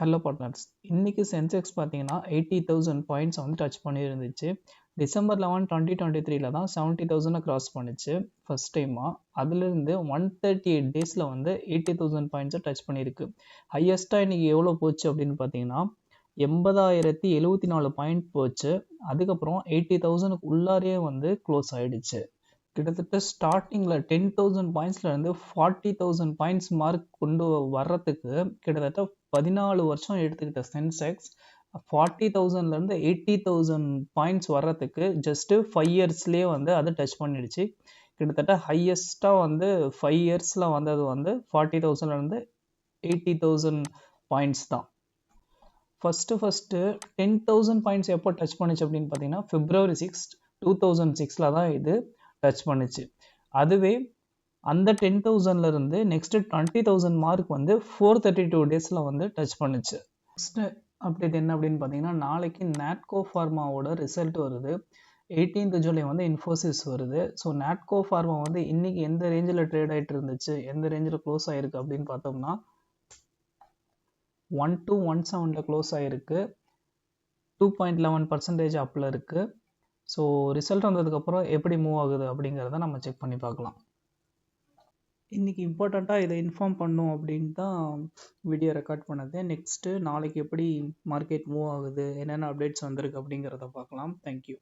Hello partners இன்றைக்கி Sensex பார்த்தீங்கன்னா eighty thousand points வந்து டச் பண்ணியிருந்துச்சு. டிசம்பர் லெவன் டுவெண்ட்டி டுவெண்ட்டி த்ரீல தான் செவன்ட்டி தௌசண்டை கிராஸ் பண்ணிச்சு. ஃபஸ்ட் டைமாக அதுலேருந்து ஒன் தேர்ட்டி எயிட் டேஸில் வந்து எயிட்டி தௌசண்ட் பாயிண்ட்ஸை டச் பண்ணியிருக்கு. ஹையஸ்ட்டாக இன்றைக்கி எவ்வளோ போச்சு அப்படின்னு பார்த்தீங்கன்னா எண்பதாயிரத்தி எழுபத்தி நாலு பாயிண்ட் போச்சு. அதுக்கப்புறம் எயிட்டி தௌசண்ட்க்கு உள்ளாரே வந்து க்ளோஸ் ஆகிடுச்சு கிட்டத்தட்ட ஸ்டார்டிங்கில் டென் தௌசண்ட் பாயிண்ட்ஸ்லேருந்து ஃபார்ட்டி தௌசண்ட் பாயிண்ட்ஸ் மார்க் கொண்டு வர்றதுக்கு கிட்டத்தட்ட பதினாலு வருஷம் எடுத்துக்கிட்ட சென்செக்ஸ் ஃபார்ட்டி தௌசண்ட்லேருந்து எயிட்டி தௌசண்ட் பாயிண்ட்ஸ் வர்றதுக்கு ஜஸ்ட்டு ஃபைவ் இயர்ஸ்லேயே வந்து அதை டச் பண்ணிடுச்சு. கிட்டத்தட்ட ஹையஸ்ட்டாக வந்து ஃபைவ் இயர்ஸில் வந்தது வந்து ஃபார்ட்டி தௌசண்ட்லேருந்து எயிட்டி தௌசண்ட் பாயிண்ட்ஸ் தான். First first ten thousand points எப்போ டச் பண்ணிச்சு அப்படின்னு பார்த்தீங்கன்னா ஃபிப்ரவரி சிக்ஸ் டூ தௌசண்ட் சிக்ஸில் தான் இது. டச் பண்ணுச்சு. அதுவே அந்த டென் தௌசண்ட்லேருந்து நெக்ஸ்ட்டு டுவெண்ட்டி தௌசண்ட் மார்க் வந்து ஃபோர் தேர்ட்டி டூ டேஸில் வந்து டச் பண்ணுச்சு. நெக்ஸ்ட்டு அப்டேட் என்ன அப்படின்னு பார்த்தீங்கன்னா நாளைக்கு நாட்கோ ஃபார்மாவோட ரிசல்ட் வருது. எயிட்டீன்த் ஜூலை வந்து இன்ஃபோசிஸ் வருது. ஸோ நாட்கோ ஃபார்மா வந்து இன்றைக்கி எந்த ரேஞ்சில் ட்ரேட் ஆகிட்டு இருந்துச்சு எந்த ரேஞ்சில் க்ளோஸ் ஆகிருக்கு அப்படின்னு பார்த்தோம்னா ஒன் டூ ஒன் செவனில் க்ளோஸ் ஆகிருக்கு டூ பாயிண்ட் லெவன் பர்சன்டேஜ் அப்பில் இருக்குது ஸோ ரிசல்ட் வந்ததுக்கப்புறம் எப்படி மூவ் ஆகுது அப்படிங்கிறத நம்ம செக் பண்ணி பார்க்கலாம். இன்றைக்கி இம்பார்ட்டண்ட்டாக இதை இன்ஃபார்ம் பண்ணும் அப்படின்னு தான் வீடியோ ரெக்கார்ட் பண்ணது. நெக்ஸ்ட்டு நாளைக்கு எப்படி மார்க்கெட் மூவ் ஆகுது என்னென்ன அப்டேட்ஸ் வந்திருக்கு அப்படிங்கிறத பார்க்கலாம். தேங்க்யூ